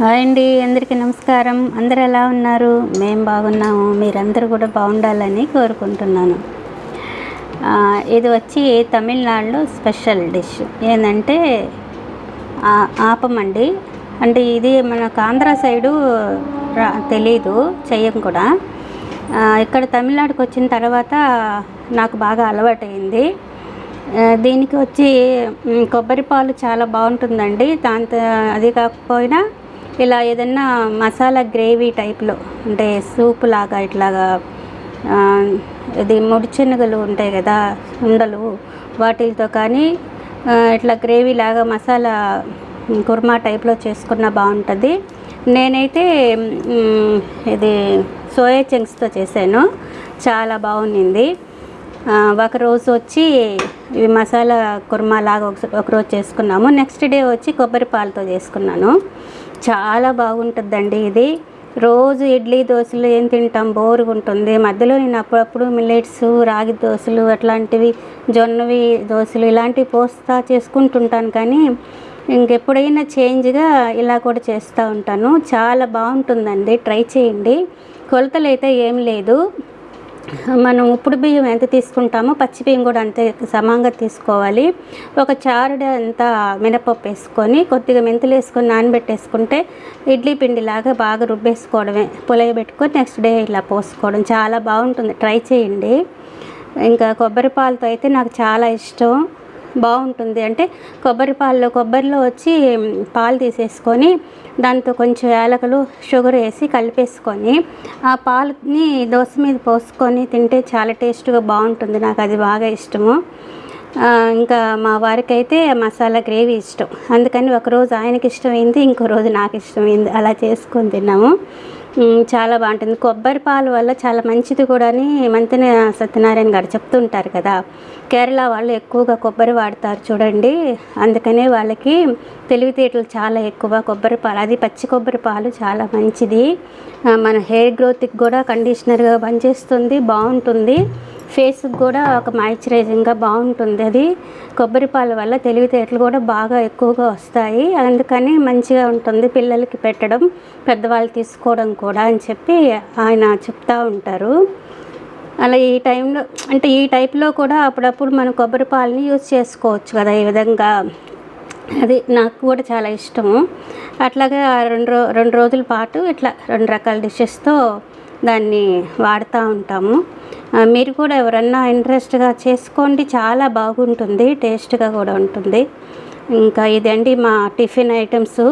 Hi అండి అందరికీ నమస్కారం. అందరు ఎలా ఉన్నారు? మేము బాగున్నాము. మీరందరూ కూడా బాగుండాలని కోరుకుంటున్నాను. ఇది వచ్చి తమిళనాడులో స్పెషల్ డిష్. ఏంటంటే ఆపమండి. అంటే ఇది మనకు ఆంధ్ర సైడు రా తెలీదు చెయ్యం కూడా. ఇక్కడ తమిళనాడుకి వచ్చిన తర్వాత నాకు బాగా అలవాటైంది. దీనికి వచ్చి కొబ్బరి పాలు చాలా బాగుంటుందండి. దాంతో అది కాకపోయినా ఇలా ఏదన్నా మసాలా గ్రేవీ టైప్లో అంటే సూప్ లాగా ఇట్లాగా ఇది ముడిచెనగలు ఉంటాయి కదా ఉండలు వాటితో కానీ ఇట్లా గ్రేవీ లాగా మసాలా కుర్మా టైప్లో చేసుకున్న బాగుంటుంది. నేనైతే ఇది సోయా చంక్స్తో చేశాను. చాలా బాగుండింది. ఒకరోజు ఒక రోజు వచ్చి ఇవి మసాలా కుర్మా లాగా ఒక- ఒక రోజు చేసుకున్నాము. నెక్స్ట్ డే వచ్చి కొబ్బరి పాలతో చేసుకున్నాను. చాలా బాగుంటుందండి ఇది. రోజు ఇడ్లీ దోశలు ఏం తింటాం? బోరుగా ఉంటుంది మధ్యలో నేను అప్పుడప్పుడు మిల్లెట్స్ రాగి దోశలు అట్లాంటివి జొన్నవి దోశలు ఇలాంటివి పోస్తా చేసుకుంటుంటాను కానీ ఇంకెప్పుడైనా చేంజ్గా ఇలా కూడా చేస్తూ ఉంటాను. చాలా బాగుంటుందండి. ట్రై చేయండి. కొలతలు అయితే ఏం లేదు. మనం ఉప్పుడు బియ్యం ఎంత తీసుకుంటామో పచ్చి బియ్యం కూడా అంతే సమంగా తీసుకోవాలి. ఒక చారుడ అంతా మినపప్పు వేసుకొని కొద్దిగా మెంతులు వేసుకొని నానబెట్టేసుకుంటే ఇడ్లీ పిండిలాగా బాగా రుబ్బేసుకోవడమే. పులయబెట్టుకొని నెక్స్ట్ డే ఇలా పోసుకోవడం చాలా బాగుంటుంది. ట్రై చేయండి. ఇంకా కొబ్బరి పాలతో అయితే నాకు చాలా ఇష్టం. బాగుంటుంది. అంటే కొబ్బరి పాలలో కొబ్బరిలో వచ్చి పాలు తీసేసుకొని దాంతో కొంచెం యాలకులు షుగర్ వేసి కలిపేసుకొని ఆ పాలని దోశ మీద పోసుకొని తింటే చాలా టేస్ట్గా బాగుంటుంది. నాకు అది బాగా ఇష్టము. ఇంకా మా వారికి అయితే మసాలా గ్రేవీ ఇష్టం. అందుకని ఒకరోజు ఆయనకి ఇష్టమైంది ఇంకో రోజు నాకు ఇష్టమైంది అలా చేసుకొని తిన్నాము. చాలా బాగుంటుంది. కొబ్బరి పాలు వల్ల చాలా మంచిది కూడా అని మంతెన సత్యనారాయణ గారు చెప్తుంటారు కదా కేరళ వాళ్ళు ఎక్కువగా కొబ్బరి వాడతారు చూడండి. అందుకనే వాళ్ళకి తెలివితేటలు చాలా ఎక్కువ. కొబ్బరి పాలు అది పచ్చి కొబ్బరి పాలు చాలా మంచిది. మన హెయిర్ గ్రోత్కి కూడా కండిషనర్గా పనిచేస్తుంది బాగుంటుంది. ఫేస్కి కూడా ఒక మాయిశ్చరైజింగ్గా బాగుంటుంది. అది కొబ్బరి పాలు వల్ల తెలివితేటలు కూడా బాగా ఎక్కువగా వస్తాయి. అందుకని మంచిగా ఉంటుంది పిల్లలకి పెట్టడం పెద్దవాళ్ళు తీసుకోవడం కూడా అని చెప్పి ఆయన చెప్తా ఉంటారు. అలా ఈ టైంలో అంటే ఈ టైప్లో కూడా అప్పుడప్పుడు మనం కొబ్బరి పాలని యూజ్ చేసుకోవచ్చు కదా ఈ విధంగా. అది నాకు కూడా చాలా ఇష్టము. అట్లాగే ఆ రెండు రో రెండు రోజుల పాటు ఇట్లా రెండు రకాల డిషెస్తో దాన్ని వాడుతూ ఉంటాము. మీరు కూడా ఎవరన్నా ఇంట్రెస్ట్గా చేసుకోండి. చాలా బాగుంటుంది. టేస్ట్గా కూడా ఉంటుంది. ఇంకా ఇదండి మా టిఫిన్ ఐటమ్స్.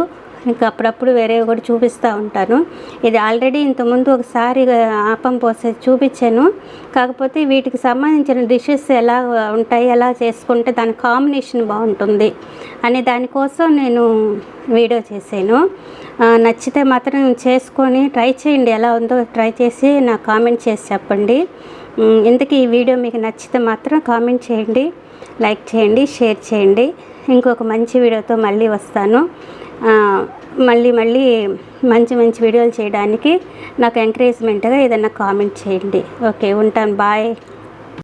ఇంకా అప్పుడప్పుడు వేరేవి కూడా చూపిస్తూ ఉంటాను. ఇది ఆల్రెడీ ఇంతకుముందు ఒకసారి ఆపం పోసే చూపించాను. కాకపోతే వీటికి సంబంధించిన డిషెస్ ఎలా ఉంటాయి ఎలా చేసుకుంటే దాని కాంబినేషన్ బాగుంటుంది అనే దానికోసం నేను వీడియో చేశాను. నచ్చితే మాత్రం చేసుకొని ట్రై చేయండి. ఎలా ఉందో ట్రై చేసి నాకు కామెంట్ చేసి చెప్పండి. ఇంతకీ ఈ వీడియో మీకు నచ్చితే మాత్రం కామెంట్ చేయండి లైక్ చేయండి షేర్ చేయండి. ఇంకొక మంచి వీడియోతో మళ్ళీ వస్తాను. మళ్ళీ మళ్ళీ మంచి మంచి వీడియోలు చేయడానికి నాకు ఎంకరేజ్మెంట్గా ఏదైనా కామెంట్ చేయండి. ఓకే ఉంటాను. బాయ్